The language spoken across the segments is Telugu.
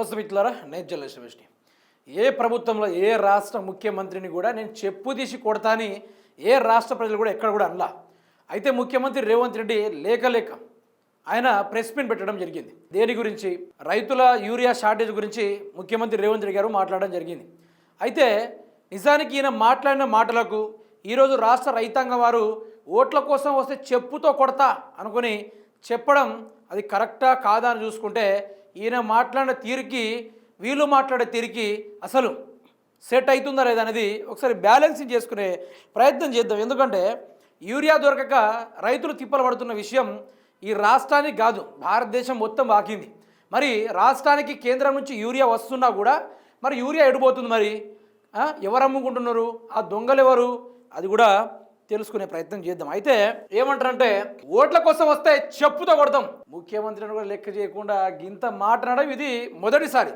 నమస్తే మిత్రులారా నేను జల్లేశ్వర ఏ ప్రభుత్వంలో ఏ రాష్ట్ర ముఖ్యమంత్రిని కూడా నేను చెప్పు తీసి కొడతాని ఏ రాష్ట్ర ప్రజలు కూడా ఎక్కడ కూడా అనలా. అయితే ముఖ్యమంత్రి రేవంత్ రెడ్డి లేక లేక ఆయన ప్రెస్ మీట్ పెట్టడం జరిగింది. దేని గురించి? రైతుల యూరియా షార్టేజ్ గురించి ముఖ్యమంత్రి రేవంత్ రెడ్డి గారు మాట్లాడడం జరిగింది. అయితే నిజానికి ఈయన మాట్లాడిన మాటలకు ఈరోజు రాష్ట్ర రైతాంగం వారు ఓట్ల కోసం వస్తే చెప్పుతో కొడతా అనుకుని చెప్పడం అది కరెక్టా కాదా అని చూసుకుంటే ఈయన మాట్లాడిన తీరుకి వీళ్ళు మాట్లాడే తీరుకి అసలు సెట్ అవుతుందా లేదా అనేది ఒకసారి బ్యాలెన్సింగ్ చేసుకునే ప్రయత్నం చేద్దాం. ఎందుకంటే యూరియా దొరకక రైతులు తిప్పలు పడుతున్న విషయం ఈ రాష్ట్రానికి కాదు భారతదేశం మొత్తం వాకింది. మరి రాష్ట్రానికి కేంద్రం నుంచి యూరియా వస్తున్నా కూడా మరి యూరియా ఎడిపోతుంది మరి. ఎవరు అమ్ముకుంటున్నారు? ఆ దొంగలు ఎవరు? అది కూడా తెలుసుకునే ప్రయత్నం చేద్దాం. అయితే ఏమంటారంటే ఓట్ల కోసం వస్తే చెప్పుతో కొడతాం. ముఖ్యమంత్రిని కూడా లెక్క చేయకుండా గింత మాట్లాడడం ఇది మొదటిసారి.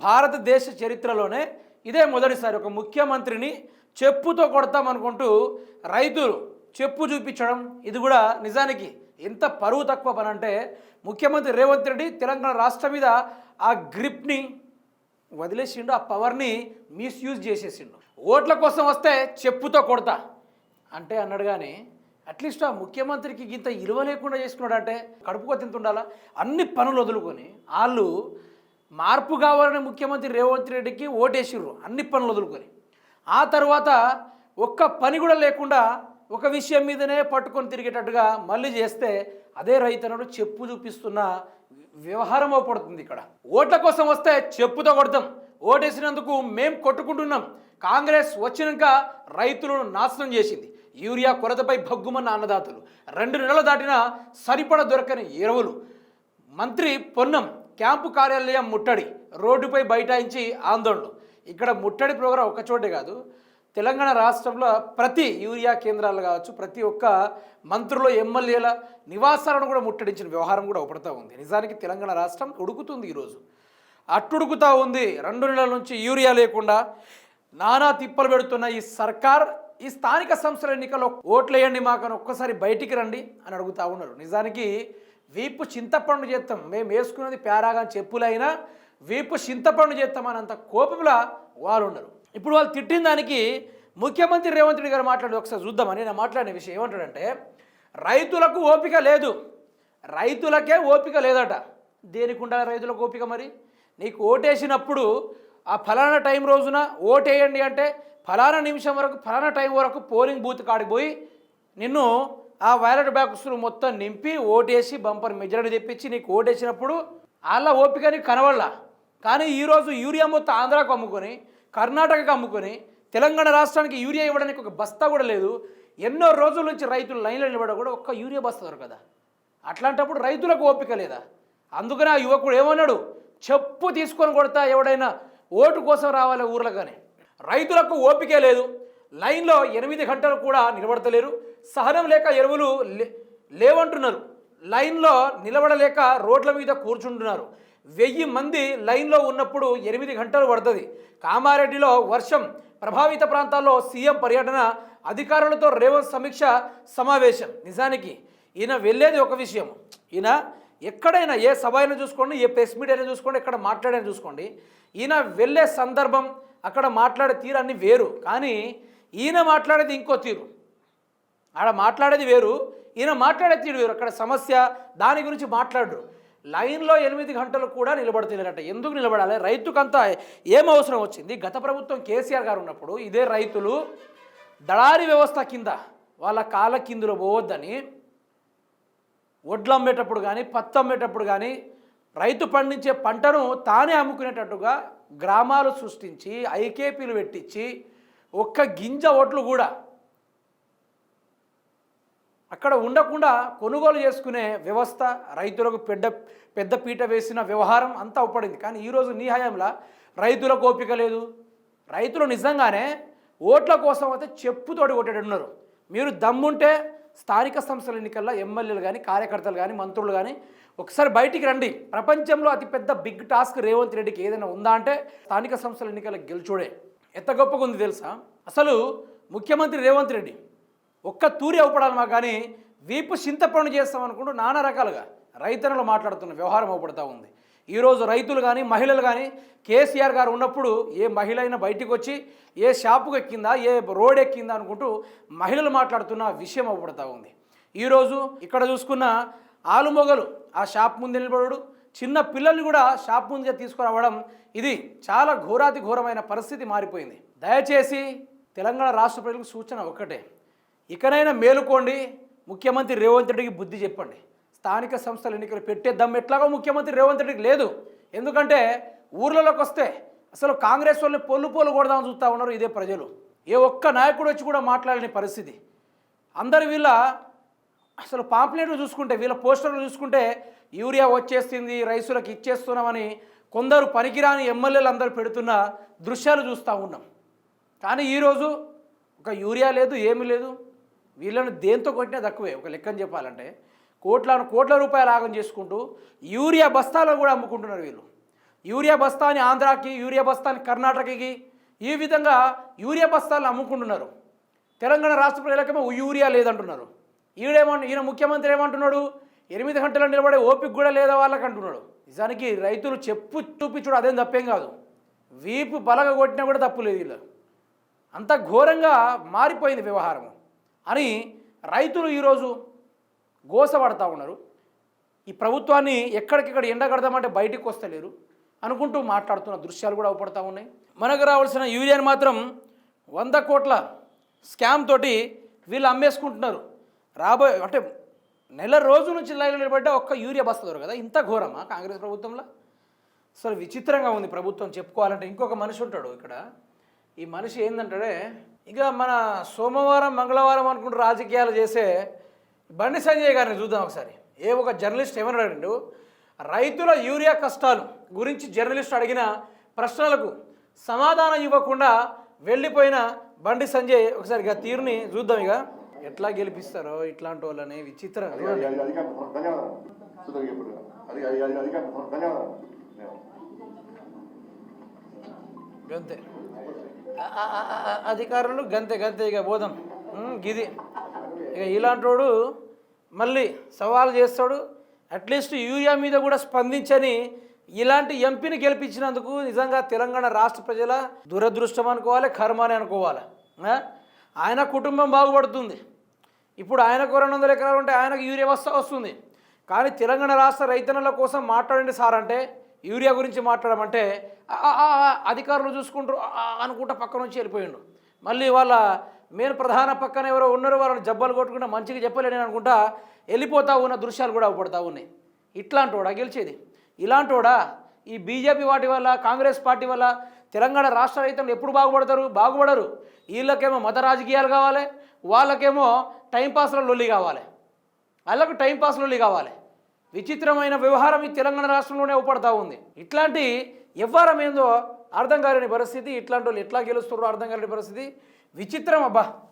భారతదేశ చరిత్రలోనే ఇదే మొదటిసారి ఒక ముఖ్యమంత్రిని చెప్పుతో కొడతాం అనుకుంటూ రైతులు చెప్పు చూపించడం ఇది కూడా నిజానికి ఎంత పరువు తక్కువ పని అంటే ముఖ్యమంత్రి రేవంత్ రెడ్డి తెలంగాణ రాష్ట్రం మీద ఆ గ్రిప్ని వదిలేసిండు ఆ పవర్ని మిస్యూజ్ చేసేసిండు. ఓట్ల కోసం వస్తే చెప్పుతో కొడతా. అంటే అన్నాడు కానీ అట్లీస్ట్ ఆ ముఖ్యమంత్రికి ఇంత ఇలువ లేకుండా చేసుకున్నాడు అంటే కడుపుకో తింటుండాలా? అన్ని పనులు వదులుకొని వాళ్ళు మార్పు కావాలని ముఖ్యమంత్రి రేవంత్ రెడ్డికి ఓటేసిర్రు అన్ని పనులు వదులుకొని. ఆ తర్వాత ఒక్క పని కూడా లేకుండా ఒక విషయం మీదనే పట్టుకొని తిరిగేటట్టుగా మళ్ళీ చేస్తే అదే రైతనుడు చెప్పు చూపిస్తున్న వ్యవహారం అవపడుతుంది ఇక్కడ. ఓట్ల కోసం వస్తే చెప్పుతో కొడతాం. ఓటేసినందుకు మేం కొట్టుకుంటున్నాం. కాంగ్రెస్ వచ్చినాక రైతులను నాశనం చేసింది. యూరియా కొరతపై భగ్గుమన్న అన్నదాతలు. రెండు నెలలు దాటినా సరిపడ దొరకని ఎరువులు. మంత్రి పొన్నం క్యాంపు కార్యాలయం ముట్టడి రోడ్డుపై బైఠాయించి ఆందోళనలు. ఇక్కడ ముట్టడి ప్రోగ్రాం ఒక చోటే కాదు. తెలంగాణ రాష్ట్రంలో ప్రతి యూరియా కేంద్రాలు కావచ్చు ప్రతి ఒక్క మంత్రులు ఎమ్మెల్యేల నివాసాలను కూడా ముట్టడించిన వ్యవహారం కూడా ఒకపడతా ఉంది. నిజానికి తెలంగాణ రాష్ట్రం ఉడుకుతుంది ఈరోజు. అట్టుడుకుతా ఉంది. రెండు నెలల నుంచి యూరియా లేకుండా నానా తిప్పలు పెడుతున్న ఈ సర్కార్ ఈ స్థానిక సంస్థల ఎన్నికల్లో ఓట్లేయండి మాకని ఒక్కసారి బయటికి రండి అని అడుగుతా ఉన్నారు. నిజానికి వీపు చింతపండు చేస్తాం మేము వేసుకున్నది పేరాగా చెప్పులైనా వీపు చింతపండు చేస్తామన్నంత కోపంలా వాళ్ళు ఉన్నారు. ఇప్పుడు వాళ్ళు తిట్టిన దానికి ముఖ్యమంత్రి రేవంత్ రెడ్డి గారు మాట్లాడి ఒకసారి చూద్దామని నేను మాట్లాడిన విషయం ఏమంటాడంటే రైతులకు ఓపిక లేదు. రైతులకే ఓపిక లేదట. దేనికి ఉండాలి రైతులకు ఓపిక మరి? నీకు ఓటేసినప్పుడు ఆ ఫలానా టైం రోజున ఓటేయండి అంటే ఫలానా నిమిషం వరకు ఫలానా టైం వరకు పోలింగ్ బూత్ కాడికి పోయి నిన్ను ఆ వైలెట్ బాక్సులు మొత్తం నింపి ఓటేసి బంపర్ మెజారిటీ తెప్పించి నీకు ఓటేసినప్పుడు వాళ్ళ ఓపిక నీకు కనవల్ల కానీ ఈరోజు యూరియా మొత్తం ఆంధ్రాకు అమ్ముకొని కర్ణాటకకు అమ్ముకొని తెలంగాణ రాష్ట్రానికి యూరియా ఇవ్వడానికి ఒక బస్తా కూడా లేదు. ఎన్నో రోజుల నుంచి రైతులు లైన్లో నిలబడ కూడా ఒక్క యూరియా బస్తా దొరకదా? అట్లాంటప్పుడు రైతులకు ఓపిక లేదా? అందుకనే ఆ యువకుడు ఏమన్నాడు? చెప్పు తీసుకొని కొడతా ఎవడైనా ఓటు కోసం రావాలి ఊర్లో కానీ రైతులకు ఓపికే లేదు. లైన్లో ఎనిమిది గంటలు కూడా నిలబడతలేరు. సహనం లేక ఎరువులు లే- లేవంటున్నారు. లైన్లో నిలబడలేక రోడ్ల మీద కూర్చుంటున్నారు. వెయ్యి మంది లైన్లో ఉన్నప్పుడు ఎనిమిది గంటలు పడుతుంది. కామారెడ్డిలో వర్షం ప్రభావిత ప్రాంతాల్లో సీఎం పర్యటన అధికారులతో రేవంత్ సమీక్ష సమావేశం. నిజానికి ఈయన వెళ్ళేది ఒక విషయం. ఈయన ఎక్కడైనా ఏ సభ అయినా చూసుకోండి ఏ ప్రెస్ మీట్ అయినా చూసుకోండి ఎక్కడ మాట్లాడైనా చూసుకోండి. ఈయన వెళ్ళే సందర్భం అక్కడ మాట్లాడే తీరు అన్నీ వేరు. కానీ ఈయన మాట్లాడేది ఇంకో తీరు. ఆడ మాట్లాడేది వేరు ఈయన మాట్లాడే తీరు వేరు. అక్కడ సమస్య దాని గురించి మాట్లాడరు. లైన్లో ఎనిమిది గంటలు కూడా నిలబడతలేరట. ఎందుకు నిలబడాలి? రైతుకంతా ఏం అవసరం వచ్చింది? గత ప్రభుత్వం కేసీఆర్ గారు ఉన్నప్పుడు ఇదే రైతులు దళారీ వ్యవస్థ కింద వాళ్ళ కాళ్ళ కిందులో పోవద్దని వడ్లు అమ్మేటప్పుడు కానీ పత్తి అమ్మేటప్పుడు కానీ రైతు పండించే పంటను తానే అమ్ముకునేటట్టుగా గ్రామాలు సృష్టించి ఐకేపీలు పెట్టించి ఒక్క గింజ ఓట్లు కూడా అక్కడ ఉండకుండా కొనుగోలు చేసుకునే వ్యవస్థ రైతులకు పెద్ద పెద్ద పీట వేసిన వ్యవహారం అంతా ఉపడింది కానీ ఈరోజు నీ హయాంలో రైతుల ఓపిక లేదు. రైతులు నిజంగానే ఓట్ల కోసం అయితే చెప్పుతోటి కొట్టేటట్టున్నారు. మీరు దమ్ముంటే స్థానిక సంస్థల ఎన్నికల్లో ఎమ్మెల్యేలు కానీ కార్యకర్తలు కానీ మంత్రులు కానీ ఒకసారి బయటికి రండి. ప్రపంచంలో అతిపెద్ద బిగ్ టాస్క్ రేవంత్ రెడ్డికి ఏదైనా ఉందా అంటే స్థానిక సంస్థల ఎన్నికల గెలుచుడే. ఎంత గొప్పగా ఉంది తెలుసా? అసలు ముఖ్యమంత్రి రేవంత్ రెడ్డి ఒక్క తూరి అవపడాలి మాకు కానీ వీపు చింతపండు చేస్తాం అనుకుంటూ నానా రకాలుగా రైతన్నలు మాట్లాడుతున్న వ్యవహారం అవపడతా ఉంది. ఈరోజు రైతులు కానీ మహిళలు కానీ కేసీఆర్ గారు ఉన్నప్పుడు ఏ మహిళ అయినా బయటికి వచ్చి ఏ షాపుకు ఎక్కిందా ఏ రోడ్ ఎక్కిందా అనుకుంటూ మహిళలు మాట్లాడుతున్న విషయం అవ్వబడతా ఉంది. ఈరోజు ఇక్కడ చూసుకున్న ఆలుమొగలు ఆ షాప్ ముందు నిలబడు చిన్న పిల్లల్ని కూడా షాప్ ముందుగా తీసుకురావడం ఇది చాలా ఘోరాతి ఘోరమైన పరిస్థితి మారిపోయింది. దయచేసి తెలంగాణ రాష్ట్ర ప్రజలకు సూచన ఒక్కటే. ఇకనైనా మేలుకోండి. ముఖ్యమంత్రి రేవంత్ రెడ్డికి బుద్ధి చెప్పండి. స్థానిక సంస్థల ఎన్నికలు పెట్టే దమ్ ఎట్లాగో ముఖ్యమంత్రి రేవంత్ రెడ్డికి లేదు. ఎందుకంటే ఊర్లలోకి వస్తే అసలు కాంగ్రెస్ వాళ్ళని పొల్లు పొల్లు కొడదామని చూస్తూ ఉన్నారు ఇదే ప్రజలు. ఏ ఒక్క నాయకుడు వచ్చి కూడా మాట్లాడని పరిస్థితి. అందరు వీళ్ళ అసలు పాంప్లెట్లు చూసుకుంటే వీళ్ళ పోస్టర్లు చూసుకుంటే యూరియా వచ్చేస్తుంది రైతులకు ఇచ్చేస్తున్నామని కొందరు పనికిరాని ఎమ్మెల్యేలు అందరూ పెడుతున్న దృశ్యాలు చూస్తూ ఉన్నాం. కానీ ఈరోజు ఒక యూరియా లేదు ఏమీ లేదు. వీళ్ళని దేంతో కొట్టినా తక్కువే. ఒక లెక్కని చెప్పాలంటే కోట్లను కోట్ల రూపాయలు ఆగం చేసుకుంటూ యూరియా బస్తాలు కూడా అమ్ముకుంటున్నారు వీళ్ళు. యూరియా బస్తాని ఆంధ్రాకి యూరియా బస్తాని కర్ణాటకకి ఈ విధంగా యూరియా బస్తాలను అమ్ముకుంటున్నారు. తెలంగాణ రాష్ట్ర ప్రజలకేమో యూరియా లేదంటున్నారు. ఈడేమో ఈయన ముఖ్యమంత్రి ఏమంటున్నాడు? ఎనిమిది గంటలు నిలబడే ఓపిక కూడా లేదా వాళ్ళకి అంటున్నాడు. నిజానికి రైతులు చెప్పు చూపించుడు అదేం తప్పేం కాదు. వీపు బలగ కొట్టినా కూడా తప్పు లేదు వీళ్ళు. అంత ఘోరంగా మారిపోయింది వ్యవహారం అని రైతులు ఈరోజు గోసపడతా ఉన్నారు. ఈ ప్రభుత్వాన్ని ఎక్కడికెక్కడ ఎండగడదామంటే బయటికి వస్తలేరు. అనుకుంటూ మాట్లాడుతున్న దృశ్యాలు కూడా అవపడతా ఉన్నాయి. మనకు రావాల్సిన యూరియాని మాత్రం వంద కోట్ల స్కామ్ తోటి వీళ్ళు అమ్మేసుకుంటున్నారు. రాబోయే అంటే నెల రోజు నుంచి లైన్లో నిలబడ్డ ఒక్క యూరియా బస్తా కదా? ఇంత ఘోరమా కాంగ్రెస్ ప్రభుత్వంలో? అసలు విచిత్రంగా ఉంది ప్రభుత్వం చెప్పుకోవాలంటే. ఇంకొక మనిషి ఉంటాడు ఇక్కడ. ఈ మనిషి ఏంటంటే ఇక మన సోమవారం మంగళవారం అనుకుంటూ రాజకీయాలు చేసే బండి సంజయ్ గారిని చూద్దాం ఒకసారి. ఏ ఒక జర్నలిస్ట్ ఏమన్నాడు రైతుల యూరియా కష్టాలు గురించి జర్నలిస్ట్ అడిగిన ప్రశ్నలకు సమాధానం ఇవ్వకుండా వెళ్ళిపోయిన బండి సంజయ్ ఒకసారి ఇక తీరుని చూద్దాం ఇక. ఎట్లా గెలిపిస్తారో ఇట్లాంటి వాళ్ళని ధన్యవాదాలు. గంతే. అధికారులు గంతే గంతే ఇక బోధం. గిది. ఇక ఇలాంటి వాడు మళ్ళీ సవాల్ చేస్తాడు. అట్లీస్ట్ యూరియా మీద కూడా స్పందించని ఇలాంటి ఎంపీని గెలిపించినందుకు నిజంగా తెలంగాణ రాష్ట్ర ప్రజల దురదృష్టం అనుకోవాలి కర్మ అని అనుకోవాలి ఆయన కుటుంబం బాగుపడుతుంది. ఇప్పుడు ఆయనకు రెండు వందల ఎకరాలు ఉంటే ఆయనకు యూరియా వస్తా వస్తుంది. కానీ తెలంగాణ రాష్ట్ర రైతన్నల కోసం మాట్లాడండి సార్ అంటే యూరియా గురించి మాట్లాడమంటే అధికారులు చూసుకుంటారు అనుకుంటా పక్క నుంచి వెళ్ళిపోయిండు. మళ్ళీ వాళ్ళ మెయిన్ ప్రధాన పక్కన ఎవరో ఉన్నారు వాళ్ళని జబ్బలు కొట్టుకుంటే మంచిగా చెప్పలేని అనుకుంటా వెళ్ళిపోతా ఉన్న దృశ్యాలు కూడా అవపడతా ఉన్నాయి. ఇట్లాంటి వాడా గెలిచేది? ఇలాంటి వాడా ఈ బీజేపీ వాటి వల్ల కాంగ్రెస్ పార్టీ వల్ల తెలంగాణ రాష్ట్ర రైతులు ఎప్పుడు బాగుపడతారు? బాగుపడరు. వీళ్ళకేమో మత రాజకీయాలు కావాలి వాళ్ళకేమో టైంపాస్లో లొల్లి కావాలి. వాళ్ళకు టైంపాస్ లొల్లి కావాలి. విచిత్రమైన వ్యవహారం ఈ తెలంగాణ రాష్ట్రంలోనే ఉపడతా ఉంది. ఇట్లాంటి వ్యవహారం ఏందో అర్థం కాలేని పరిస్థితి. ఇట్లాంటి వాళ్ళు ఎట్లా గెలుస్తారో అర్థం కాలేని పరిస్థితి. విచిత్రం అబ్బా.